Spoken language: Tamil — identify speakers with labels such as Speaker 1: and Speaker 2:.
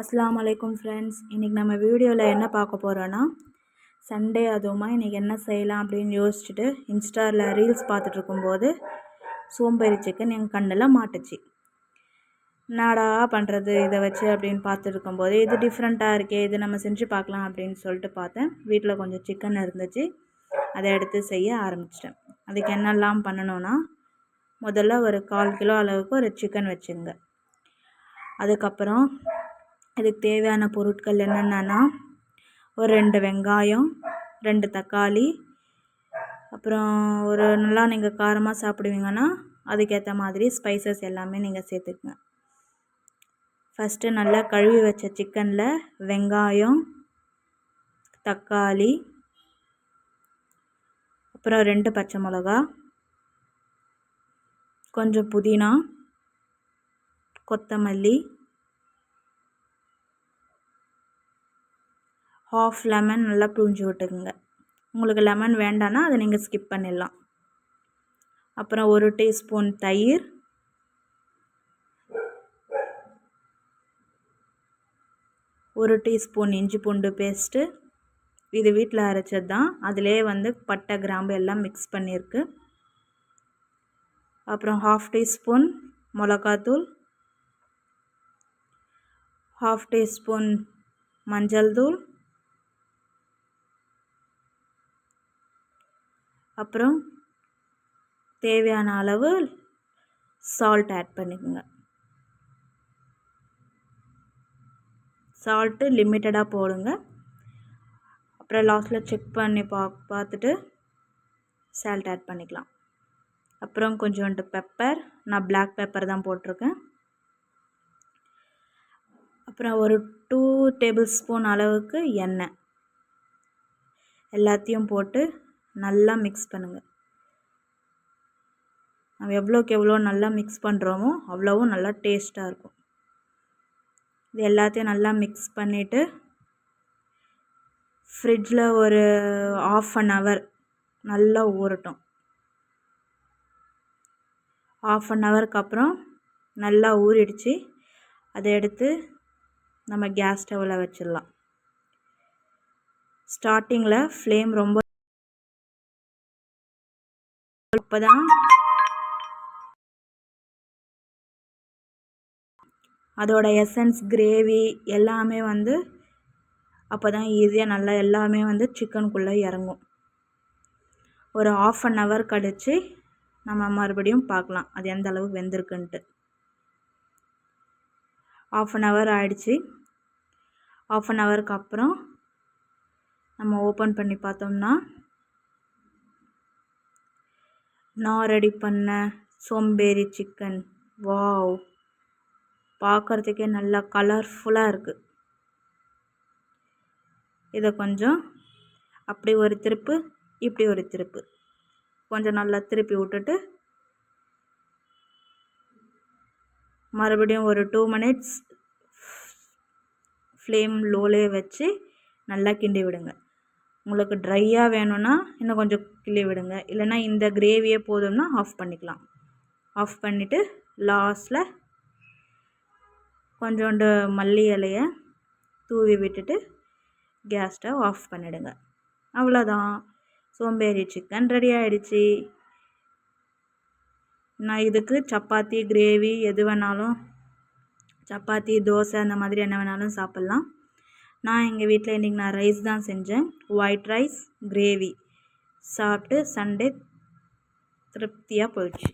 Speaker 1: அஸ்லாம் வலைக்கும் ஃப்ரெண்ட்ஸ் இன்றைக்கி நம்ம வீடியோவில் என்ன பார்க்க போகிறோன்னா சண்டே அதுவுமா இன்றைக்கி என்ன செய்யலாம் அப்படின்னு யோசிச்சுட்டு இன்ஸ்டாவில் ரீல்ஸ் பார்த்துட்ருக்கும்போது சோம்பேறி சிக்கன் எங்கள் கண்ணில் மாட்டுச்சு. நாடா பண்ணுறது இதை வச்சு அப்படின்னு பார்த்துருக்கும்போது இது டிஃப்ரெண்ட்டாக இருக்கே இது நம்ம செஞ்சு பார்க்கலாம் அப்படின்னு சொல்லிட்டு பார்த்தேன். வீட்டில் கொஞ்சம் சிக்கன் இருந்துச்சு. அதை எடுத்து செய்ய ஆரம்பிச்சிட்டேன். அதுக்கு என்னெல்லாம் பண்ணணுன்னா முதல்ல ஒரு கால் கிலோ அளவுக்கு ஒரு சிக்கன் வச்சுங்க. அதுக்கப்புறம் இதுக்கு தேவையான பொருட்கள் என்னென்னன்னா ஒரு ரெண்டு வெங்காயம் ரெண்டு தக்காளி அப்புறம் ஒரு நல்லா நீங்கள் காரமாக சாப்பிடுவீங்கன்னா அதுக்கேற்ற மாதிரி ஸ்பைசஸ் எல்லாமே நீங்கள் சேர்த்துக்குங்க. ஃபஸ்ட்டு நல்லா கழுவி வச்ச சிக்கனில் வெங்காயம் தக்காளி அப்புறம் ரெண்டு பச்சை மிளகா கொஞ்சம் புதினா கொத்தமல்லி ஹாஃப் லெமன் நல்லா புழிஞ்சு விட்டுக்குங்க. உங்களுக்கு லெமன் வேண்டான்னா அதை நீங்கள் ஸ்கிப் பண்ணிடலாம். அப்புறம் ஒரு டீஸ்பூன் தயிர். ஒரு டீஸ்பூன் இஞ்சி பூண்டு பேஸ்ட்டு இது வீட்டில் அரைச்சது தான். அதிலே வந்து பட்டை கிராம்பு எல்லாம் மிக்ஸ் பண்ணியிருக்கு. அப்புறம் ஹாஃப் டீஸ்பூன் மிளகாத்தூள். ஹாஃப் டீஸ்பூன் மஞ்சள் தூள். அப்புறம் தேவையான அளவு சால்ட் ஆட் பண்ணிக்கோங்க. சால்ட்டு லிமிட்டடாக போடுங்க. அப்புறம் லாஸ்ட்டில் செக் பண்ணி பா பார்த்துட்டு சால்ட் ஆட் பண்ணிக்கலாம். அப்புறம் கொஞ்சோண்டு பெப்பர் நான் பிளாக் பெப்பர் தான் போட்டிருக்கேன். அப்புறம் ஒரு டூ டேபிள் ஸ்பூன் அளவுக்கு எண்ணெய். எல்லாத்தையும் போட்டு நல்லா மிக்ஸ் பண்ணுங்கள் நம்ம எவ்வளோக்கு எவ்வளோ நல்லா மிக்ஸ் பண்ணுறோமோ அவ்வளோவும் நல்லா டேஸ்ட்டாக இருக்கும். இது எல்லாத்தையும் நல்லா மிக்ஸ் பண்ணிவிட்டு ஃப்ரிட்ஜில் ஒரு ஆஃப் அன் ஹவர் நல்லா ஊறட்டும். ஆஃப் அன் ஹவருக்கு அப்புறம் நல்லா ஊறிடுச்சு. அதை எடுத்து நம்ம கேஸ் ஸ்டவ்வில் வச்சிடலாம். ஸ்டார்டிங்கில் ஃப்ளேம் ரொம்ப அப்போ தான் அதோட எசன்ஸ் கிரேவி எல்லாமே வந்து அப்போ தான் ஈஸியாக நல்லா எல்லாமே வந்து சிக்கனுக்குள்ளே இறங்கும். ஒரு ஆஃப் அன் ஹவர் கழித்து நம்ம மறுபடியும் பார்க்கலாம். அது எந்த அளவுக்கு வெந்திருக்குன்ட்டு. ஆஃப் அன் ஹவர் ஆயிடுச்சு. ஆஃப் அன் ஹவருக்கு அப்புறம் நம்ம ஓப்பன் பண்ணி பார்த்தோம்னா நான் ரெடி பண்ண சோம்பேறி சிக்கன் வாவ் பார்க்குறதுக்கே நல்லா கலர்ஃபுல்லாக இருக்குது இதை கொஞ்சம் அப்படி ஒரு திருப்பு இப்படி ஒரு திருப்பு. கொஞ்சம் நல்லா திருப்பி விட்டுட்டு மறுபடியும் ஒரு டூ மினிட்ஸ் ஃப்ளேம் லோலே வச்சு நல்லா கிண்டி விடுங்க. உங்களுக்கு ட்ரையாக வேணும்னா இன்னும் கொஞ்சம் கிள்ளி விடுங்க. இல்லைனா இந்த கிரேவியே போதும்னா ஆஃப் பண்ணிக்கலாம். ஆஃப் பண்ணிவிட்டு லாஸ்ட்டில் கொஞ்சோண்டு மல்லி இலையை தூவி விட்டுட்டு கேஸ் ஸ்டவ் ஆஃப் பண்ணிவிடுங்க அவ்வளோதான். சோம்பேறி சிக்கன் ரெடி ஆகிடுச்சி நான் இதுக்கு சப்பாத்தி கிரேவி எது வேணாலும் சப்பாத்தி தோசை அந்த மாதிரி என்ன வேணாலும் சாப்பிட்லாம். நான் எங்கள் வீட்டில் இன்றைக்கி நான் ரைஸ் தான் செஞ்சேன். ஒயிட் ரைஸ் கிரேவி சாப்பிட்டு சண்டே திருப்தியாக போயிடுச்சு.